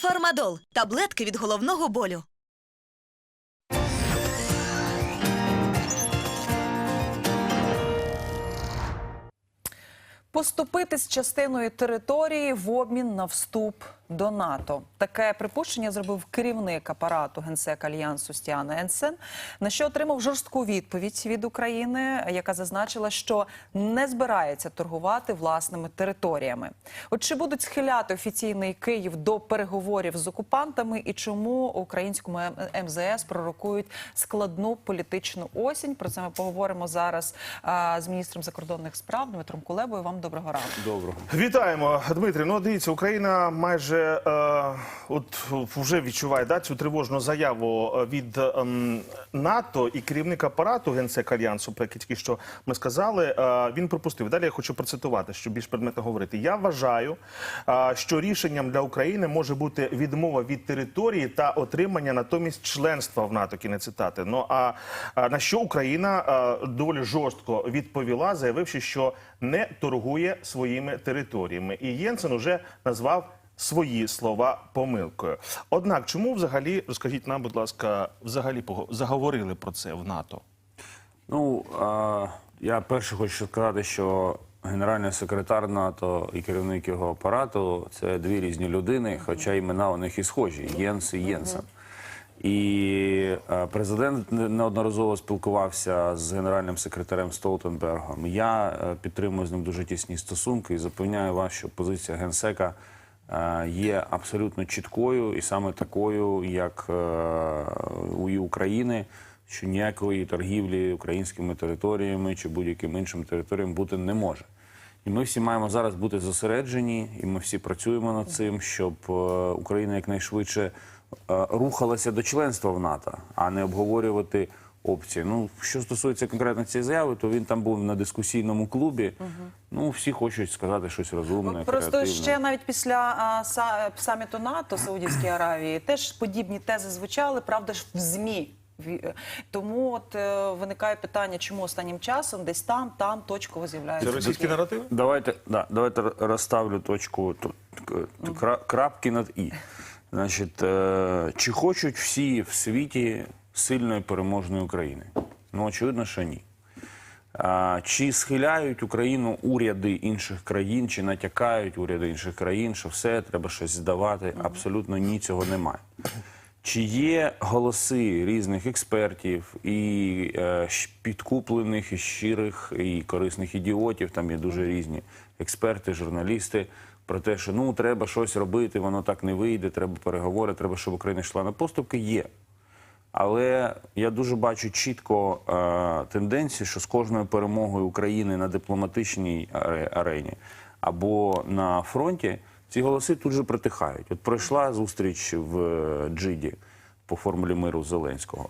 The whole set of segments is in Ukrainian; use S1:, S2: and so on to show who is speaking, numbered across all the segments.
S1: Фармадол таблетки від головного болю.
S2: Поступити з частиною території в обмін на вступ до НАТО. Таке припущення зробив керівник апарату генсек альянсу Стіана Енсен, на що отримав жорстку відповідь від України, яка зазначила, що не збирається торгувати власними територіями. От чи будуть схиляти офіційний Київ до переговорів з окупантами, і чому українському МЗС пророкують складну політичну осінь? Про це ми поговоримо зараз з міністром закордонних справ Дмитром Кулебою. Вам доброго ранку.
S3: Доброго.
S4: Вітаємо, Дмитрий. Ну дивіться, Україна майже е, от вже відчуває да, цю тривожну заяву е, від ем, НАТО і керівник апарату генсек альянсу, про який тільки що ми сказали. Е, він припустив. Далі я хочу процитувати, щоб більш предметно говорити. Я вважаю, що рішенням для України може бути відмова від території та отримання натомість членства в НАТО. Кінець цитати. Ну а на що Україна доволі жорстко відповіла, заявивши, що не торгує своїми територіями. І Єнсен уже назвав свої слова помилкою. Однак, чому взагалі розкажіть нам, будь ласка, взагалі заговорили про це в НАТО?
S3: Ну а, я перше хочу сказати, що генеральний секретар НАТО і керівник його апарату це дві різні людини, хоча імена у них і схожі Єнс і Єнсен. І президент неодноразово спілкувався з генеральним секретарем Столтенбергом. Я е, підтримую з ним дуже тісні стосунки і запевняю вас, що позиція генсека є абсолютно чіткою і саме такою, як е, у України, що ніякої торгівлі українськими територіями чи будь-яким іншим територіям бути не може. І ми всі маємо зараз бути зосереджені, і ми всі працюємо над цим, щоб е, Україна якнайшвидше е, рухалася до членства в НАТО, а не обговорювати опції. Ну, що стосується конкретно цієї заяви, то він там був на дискусійному клубі. Ну, всі хочуть сказати щось розумне.
S2: Просто
S3: креативне.
S2: ще навіть після а, са- саміту НАТО Саудівській Аравії теж подібні тези звучали, правда ж в змі. Ві- Тому от е, виникає питання, чому останнім часом десь там, там точково з'являються.
S4: Це російські
S2: такі-
S4: наративи?
S3: Давайте, да, давайте р- розставлю точку тут, к- кра- крапки над і. Значить, е, чи хочуть всі в світі сильної переможної України? Ну, очевидно, що ні. А, чи схиляють Україну уряди інших країн, чи натякають уряди інших країн, що все треба щось здавати? Абсолютно ні, цього немає. Чи є голоси різних експертів і е, підкуплених, і щирих, і корисних ідіотів? Там є дуже різні експерти, журналісти. Про те, що ну треба щось робити, воно так не вийде, треба переговори, треба, щоб Україна йшла на поступки. Є. Але я дуже бачу чітко е, тенденцію, що з кожною перемогою України на дипломатичній арені або на фронті ці голоси тут же притихають. От пройшла зустріч в е, Джиді по формулі миру Зеленського.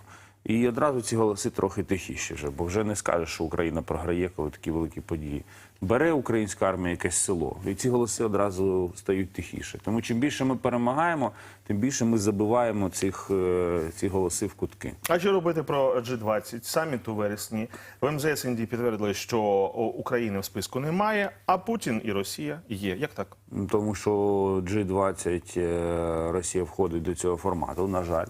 S3: І одразу ці голоси трохи тихіші вже, бо вже не скажеш, що Україна програє, коли такі великі події. Бере українська армія якесь село, і ці голоси одразу стають тихіше. Тому чим більше ми перемагаємо, тим більше ми забиваємо цих, е, ці голоси в кутки.
S4: А що робити про G20? Саміт у вересні. В МЗС Індії підтвердили, що України в списку немає, а Путін і Росія є. Як так?
S3: Тому що G20 е, Росія входить до цього формату, на жаль.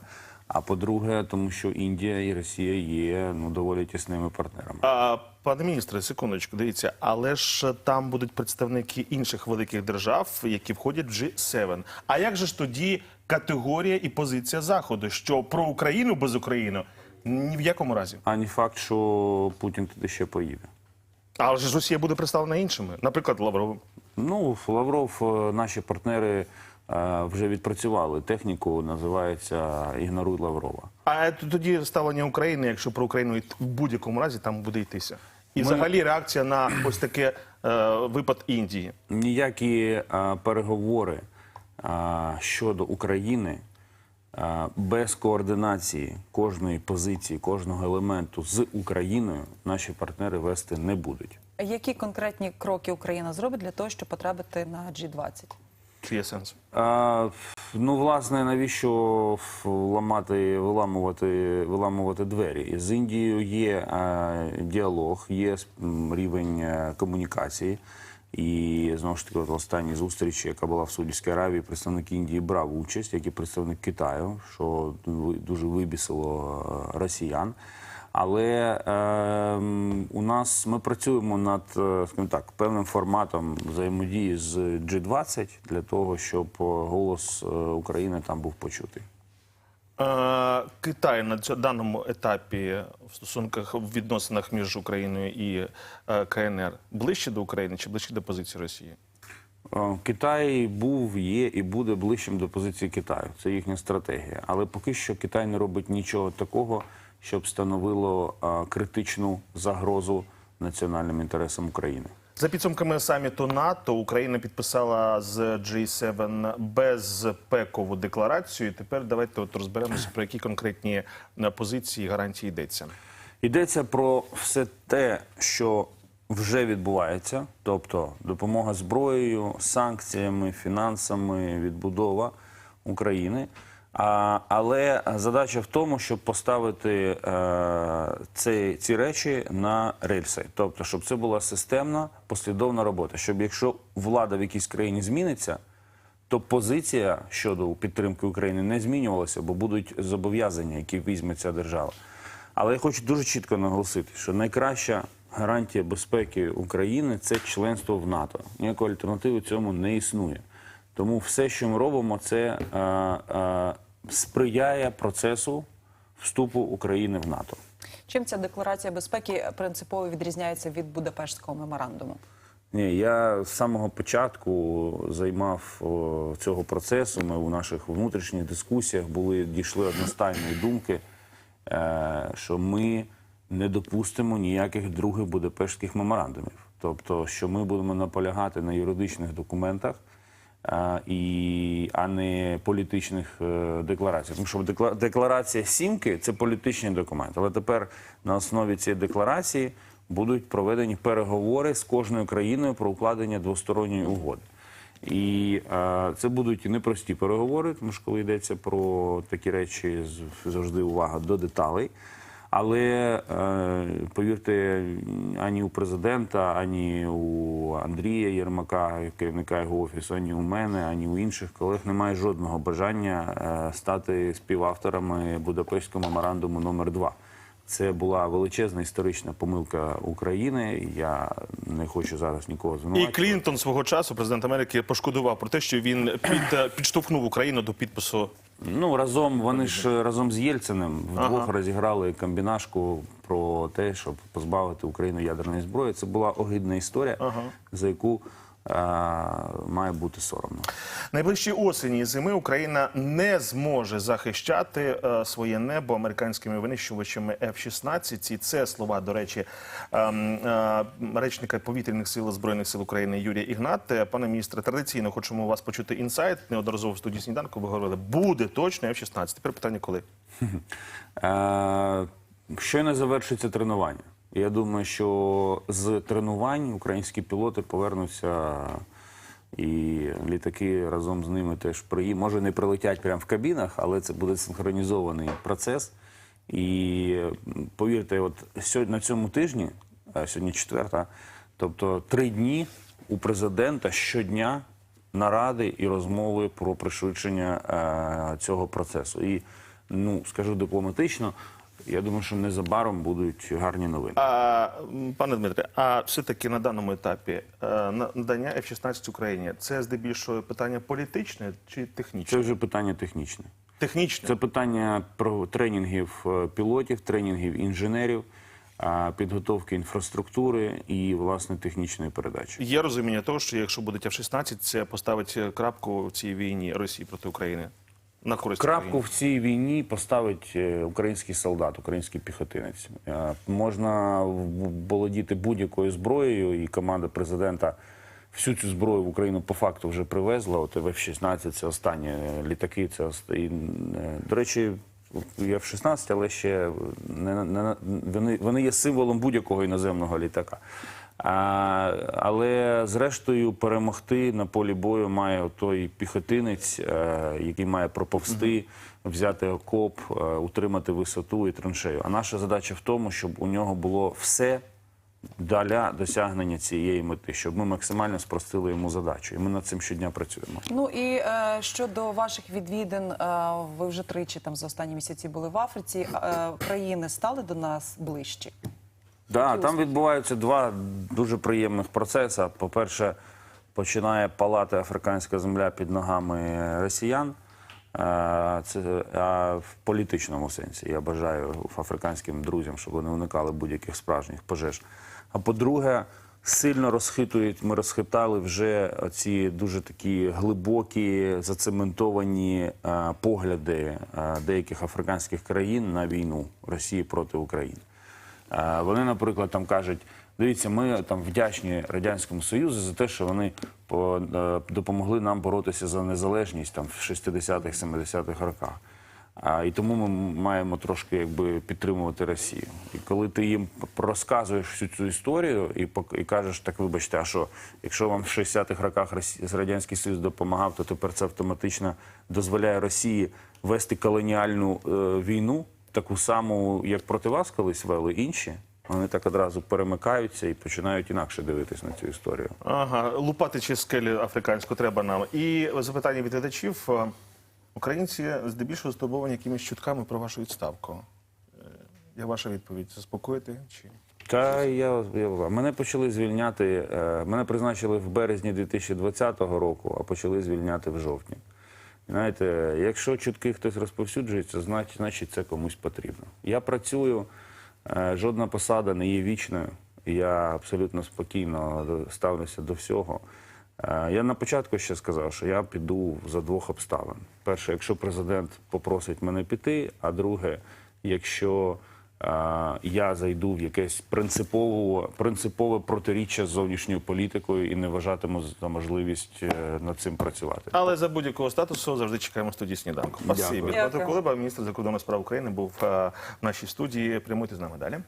S3: А по-друге, тому що Індія і Росія є ну доволі тісними партнерами.
S4: А, пане міністре, секундочку, дивіться, але ж там будуть представники інших великих держав, які входять в G7. А як же ж тоді категорія і позиція Заходу? Що про Україну без України ні в якому разі?
S3: Ані факт, що Путін туди ще поїде.
S4: Але ж Росія буде представлена іншими, наприклад, Лавровим.
S3: Ну, Лавров, е, наші партнери вже відпрацювали техніку, називається Ігноруй Лаврова.
S4: А тоді ставлення України, якщо про Україну і в будь-якому разі там буде йтися. І взагалі реакція на ось таке е, випад Індії.
S3: ніякі е, переговори е, щодо України е, без координації кожної позиції, кожного елементу з Україною наші партнери вести не будуть.
S2: Які конкретні кроки Україна зробить для того, щоб потрапити на G20?
S4: Чи є сенс?
S3: А, ну, власне, навіщо ламати, виламувати, виламувати двері? З Індією є е, діалог, є рівень е, комунікації. І знову ж таки, от останній зустрічі, яка була в Саудівській Аравії, представник Індії брав участь, як і представник Китаю, що ви- дуже вибісило е, росіян. Але ем, у нас ми працюємо над е, скажімо так, певним форматом взаємодії з G20 для того, щоб е, голос е, України там був почутий.
S4: Е, Китай на даному етапі в стосунках в відносинах між Україною і е, КНР ближче до України чи ближче до позиції Росії?
S3: Е, Китай був, є і буде ближчим до позиції Китаю. Це їхня стратегія. Але поки що Китай не робить нічого такого, щоб становило критичну загрозу національним інтересам України.
S4: За підсумками саміту НАТО, Україна підписала з G7 безпекову декларацію. Тепер давайте от розберемося про які конкретні е, позиції і гарантії йдеться.
S3: Йдеться про все те, що вже відбувається, тобто допомога зброєю, санкціями, фінансами, відбудова України. А, але задача в тому, щоб поставити е, ці, ці речі на рельси, тобто, щоб це була системна, послідовна робота. Щоб якщо влада в якійсь країні зміниться, то позиція щодо підтримки України не змінювалася, бо будуть зобов'язання, які візьме ця держава. Але я хочу дуже чітко наголосити, що найкраща гарантія безпеки України це членство в НАТО. Ніякої альтернативи цьому не існує. Тому все, що ми робимо, це е, е, сприяє процесу вступу України в НАТО.
S2: Чим ця декларація безпеки принципово відрізняється від Будапештського меморандуму?
S3: Ні, я з самого початку займав о, цього процесу. Ми у наших внутрішніх дискусіях були дійшли одностайної думки, е, що ми не допустимо ніяких других будапештських меморандумів. Тобто, що ми будемо наполягати на юридичних документах, і, а не політичних е, деклараціях. Тому що декла- декларація сімки це політичний документ. Але тепер на основі цієї декларації будуть проведені переговори з кожною країною про укладення двосторонньої угоди. І е, це будуть непрості переговори, тому що коли йдеться про такі речі, завжди увага до деталей. Але е, повірте, ані у президента, ані у Андрія Єрмака, керівника його офісу, ані у мене, ані у інших колег немає жодного бажання е, стати співавторами Будапештського меморандуму номер 2 Це була величезна історична помилка України. Я не хочу зараз нікого
S4: І. Клінтон свого часу, президент Америки, пошкодував про те, що він під, е, підштовхнув Україну до підпису.
S3: Ну разом вони ж разом з Єльциним вдвох
S4: Ага.
S3: розіграли комбінашку про те, щоб позбавити Україну ядерної зброї. Це була огидна історія, за яку має бути соромно.
S4: Найближчі осені і зими Україна не зможе захищати е, своє небо американськими винищувачами F-16. І це слова, до речі, ем, е, речника повітряних сил Збройних сил України Юрія Ігнат. Е, Пане міністре, традиційно хочемо у вас почути інсайт. Неодноразово в студії сніданку ви говорили, буде точно F-16. Тепер питання коли?
S3: Е, щойно завершиться тренування. Я думаю, що з тренувань українські пілоти повернуться. І літаки разом з ними теж приї... може не прилетять прямо в кабінах, але це буде синхронізований процес. І повірте, от сьогодні на цьому тижні, сьогодні четверта, тобто три дні у президента щодня наради і розмови про пришвидшення е, цього процесу. І ну скажу дипломатично, я думаю, що незабаром будуть гарні новини.
S4: А, пане Дмитре, а все-таки на даному етапі е, надання F-16 Україні це здебільшого питання політичне чи технічне?
S3: Це вже питання технічне.
S4: Технічне.
S3: Це питання про тренінгів е, пілотів, тренінгів інженерів, підготовки інфраструктури і власне технічної передачі.
S4: Є розуміння того, що якщо буде F-16, це поставить крапку в цій війні Росії проти України на користь
S3: Крапку в цій війні поставить е, український солдат, український піхотинець. Е, Можна володіти будь-якою зброєю, і команда президента всю цю зброю в Україну по факту вже привезла. От F-16 це останні е, літаки. Це ост- і, до речі, є F-16, але ще не, не, вони, вони є символом будь-якого іноземного літака. А, але зрештою перемогти на полі бою має той піхотинець, е, який має проповсти, взяти окоп, е, утримати висоту і траншею. А наша задача в тому, щоб у нього було все для досягнення цієї мети, щоб ми максимально спростили йому задачу. І ми над цим щодня працюємо.
S2: Ну і е, щодо ваших відвідин, е, ви вже тричі там за останні місяці були в Африці. Е, країни стали до нас ближчі.
S3: Да, там відбуваються два дуже приємних процеси. По-перше, починає палати африканська земля під ногами росіян. Е, Це а в політичному сенсі. Я бажаю африканським друзям, щоб вони уникали будь-яких справжніх пожеж. А по-друге, сильно розхитують. Ми розхитали вже ці дуже такі глибокі, зацементовані е, погляди е, деяких африканських країн на війну Росії проти України. Е, Вони, наприклад, там кажуть: дивіться, ми там вдячні радянському союзу за те, що вони е, допомогли нам боротися за незалежність там в 60-х, 70-х роках. А, і тому ми маємо трошки якби підтримувати Росію. І коли ти їм розказуєш всю цю історію і, і кажеш, так вибачте, а що, якщо вам в 60-х роках Радянський Союз допомагав, то тепер це автоматично дозволяє Росії вести колоніальну е, війну, таку саму, як проти вас колись вели інші. Вони так одразу перемикаються і починають інакше дивитись на цю історію.
S4: Ага, лупати чи скелі африканську треба нам. І запитання від глядачів. Е, Українці здебільшого здобовані якимись чутками про вашу відставку. Е, Я ваша відповідь заспокоїти чи
S3: Та я, я мене почали звільняти. е, Мене призначили в березні 2020 року, а почали звільняти в жовтні. Знаєте, якщо чутки хтось розповсюджується, значить, це комусь потрібно. Я працюю, е, жодна посада не є вічною. Я абсолютно спокійно ставлюся до всього. Е, Я на початку ще сказав, що я піду за двох обставин. Перше, якщо президент попросить мене піти, а друге, якщо я зайду в якесь принципове, принципове протиріччя з зовнішньою політикою і не вважатиму за можливість е, над цим працювати.
S4: але за будь-якого статусу завжди чекаємо в студії сніданку. Спасибі.
S3: Дякую.
S4: Дмитро
S2: Дякую.
S4: Кулеба, міністр закордонних справ України, був е, в нашій студії. Прямуйте з нами далі.